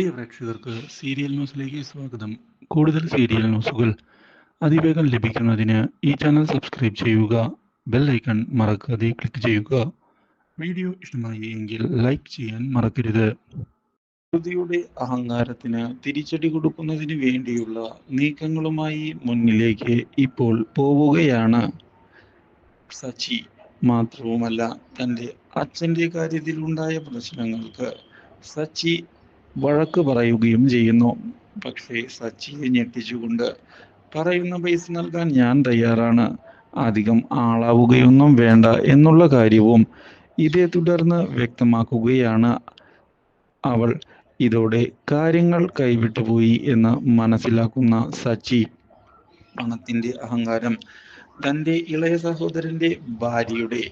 പ്രിയ പ്രേക്ഷകർക്ക് സീരിയൽ ന്യൂസിലേക്ക് സ്വാഗതം. കൂടുതൽ സീരിയൽ ന്യൂസുകൾ അതിവേഗം ലഭിക്കുന്നതിന് ഈ ചാനൽ സബ്സ്ക്രൈബ് ചെയ്യുക ബെൽ ഐക്കൺ മറക്കാതെ ക്ലിക്ക് ചെയ്യുക. വീഡിയോ ഇഷ്ടമായി എങ്കിൽ ലൈക്ക് ചെയ്യാൻ മറക്കരുത്. പ്രകൃതിയുടെ അഹങ്കാരത്തിന് തിരിച്ചടി കൊടുക്കുന്നതിന് വേണ്ടിയുള്ള നീക്കങ്ങളുമായി മുന്നിലേക്ക് ഇപ്പോൾ പോവുകയാണ്. സച്ചി മാത്രവുമല്ല തന്റെ അച്ഛന്റെ കാര്യത്തിൽ ഉണ്ടായ പ്രശ്നങ്ങൾക്ക് സച്ചി വഴക്ക് പറയുകയും ചെയ്യുന്നു. പക്ഷേ സച്ചിയെ ഞെട്ടിച്ചുകൊണ്ട് പറയുന്ന പൈസ നൽകാൻ ഞാൻ തയ്യാറാണ്. അധികം ആളാവുകയൊന്നും വേണ്ട എന്നുള്ള കാര്യവും ഇതേ തുടർന്ന് വ്യക്തമാക്കുകയാണ്. അവൾ ഇതോടെ കാര്യങ്ങൾ കൈവിട്ടുപോയി എന്ന് മനസ്സിലാക്കുന്ന സച്ചി. പണത്തിന്റെ അഹങ്കാരം തന്റെ ഇളയ സഹോദരന്റെ ഭാര്യയുടെ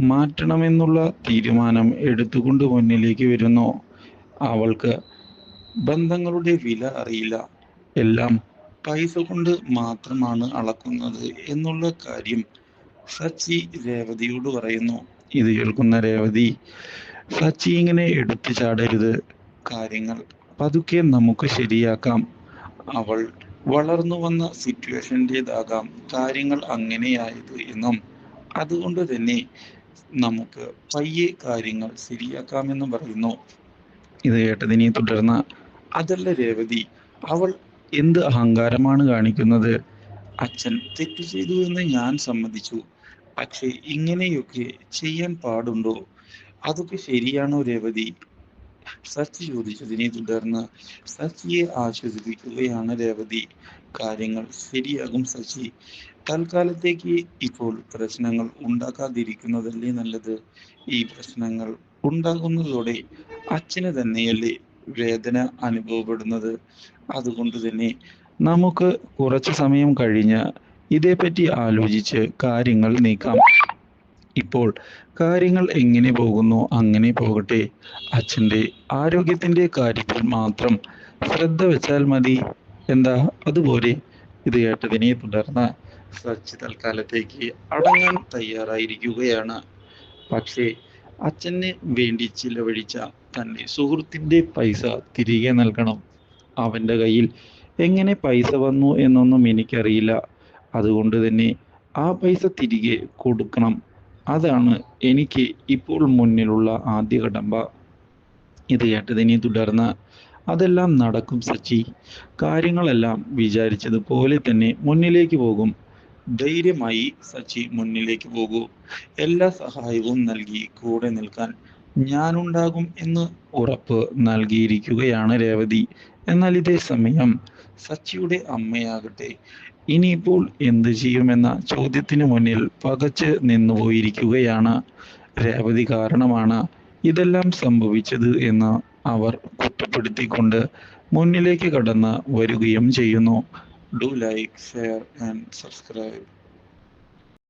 മാറ്റണമെന്നുള്ള തീരുമാനം എടുത്തുകൊണ്ട് മുന്നിലേക്ക് വരുന്നു. അവൾക്ക് ബന്ധങ്ങളുടെ വില അറിയില്ല. എല്ലാം പൈസ കൊണ്ട് മാത്രമാണ് അളക്കുന്നത് എന്നുള്ള കാര്യം സച്ചി രേവതിയോട് പറയുന്നു. ഇത് കേൾക്കുന്ന രേവതി സച്ചി ഇങ്ങനെ എടുത്തു ചാടരുത്. കാര്യങ്ങൾ പതുക്കെ നമുക്ക് ശരിയാക്കാം. അവൾ വളർന്നു വന്ന സിറ്റുവേഷന്റെതാകാം. കാര്യങ്ങൾ അങ്ങനെയായത് എന്നും അതുകൊണ്ട് തന്നെ നമുക്ക് പയ്യെ കാര്യങ്ങൾ ശരിയാക്കാമെന്ന് പറയുന്നു. ഇത് കേട്ടതിനെ തുടർന്ന് അതല്ല രേവതി അവൾ എന്ത് അഹങ്കാരമാണ് കാണിക്കുന്നത്? അച്ഛൻ തെറ്റ് ചെയ്തു എന്ന് ഞാൻ സമ്മതിച്ചു. പക്ഷേ ഇങ്ങനെയൊക്കെ ചെയ്യാൻ പാടുണ്ടോ? അതൊക്കെ ശരിയാണോ രേവതി? സച്ചി ചോദിച്ചതിനെ തുടർന്ന് സത്യയെ ആശ്വസിപ്പിക്കുകയാണ് രേവതി. കാര്യങ്ങൾ ശരിയാകും സച്ചി തൽക്കാലത്തേക്ക് ഇപ്പോൾ പ്രശ്നങ്ങൾ ഉണ്ടാക്കാതിരിക്കുന്നതല്ലേ നല്ലത്? ഈ പ്രശ്നങ്ങൾ ഉണ്ടാകുന്നതോടെ അച്ഛന് തന്നെയല്ലേ വേദന അനുഭവപ്പെടുന്നത്? അതുകൊണ്ട് തന്നെ നമുക്ക് കുറച്ച് സമയം കഴിഞ്ഞ് ഇതേപ്പറ്റി ആലോചിച്ച് കാര്യങ്ങൾ നീക്കാം. ഇപ്പോൾ കാര്യങ്ങൾ എങ്ങനെ പോകുന്നു അങ്ങനെ പോകട്ടെ. അച്ഛന്റെ ആരോഗ്യത്തിന്റെ കാര്യത്തിൽ മാത്രം ശ്രദ്ധ വെച്ചാൽ മതി. എന്താ? അതുപോലെ ഇത് കേട്ടതിനെ തുടർന്ന് സച്ചി തൽക്കാലത്തേക്ക് അടങ്ങാൻ തയ്യാറായിരിക്കുകയാണ്. പക്ഷേ അച്ഛന് വേണ്ടി ചിലവഴിച്ച തന്റെ സുഹൃത്തിന്റെ പൈസ തിരികെ നൽകണം. അവന്റെ കയ്യിൽ എങ്ങനെ പൈസ വന്നു എന്നൊന്നും എനിക്കറിയില്ല. അതുകൊണ്ട് തന്നെ ആ പൈസ തിരികെ കൊടുക്കണം. അതാണ് എനിക്ക് ഇപ്പോൾ മുന്നിലുള്ള ആദ്യ കടമ്പ. ഇത് കേട്ടതിനെ തുടർന്ന് അതെല്ലാം നടക്കും സച്ചി. കാര്യങ്ങളെല്ലാം വിചാരിച്ചതുപോലെ തന്നെ മുന്നിലേക്ക് പോകും. ധൈര്യമായി സച്ചി മുന്നിലേക്ക് പോകൂ. എല്ലാ സഹായവും നൽകി കൂടെ നിൽക്കാൻ ഞാനുണ്ടാകും എന്ന് ഉറപ്പ് നൽകിയിരിക്കുകയാണ് രേവതി. എന്നാൽ ഇതേ സമയം സച്ചിയുടെ അമ്മയാകട്ടെ ഇനിയിപ്പോൾ എന്ത് ചെയ്യുമെന്ന ചോദ്യത്തിന് മുന്നിൽ പകച്ച് നിന്നുപോയിരിക്കുകയാണ്. രേവതി കാരണമാണ് ഇതെല്ലാം സംഭവിച്ചത് എന്ന് അവർ കുറ്റപ്പെടുത്തിക്കൊണ്ട് മുന്നിലേക്ക് കടന്ന് വരികയും ചെയ്യുന്നു. Do like share and subscribe.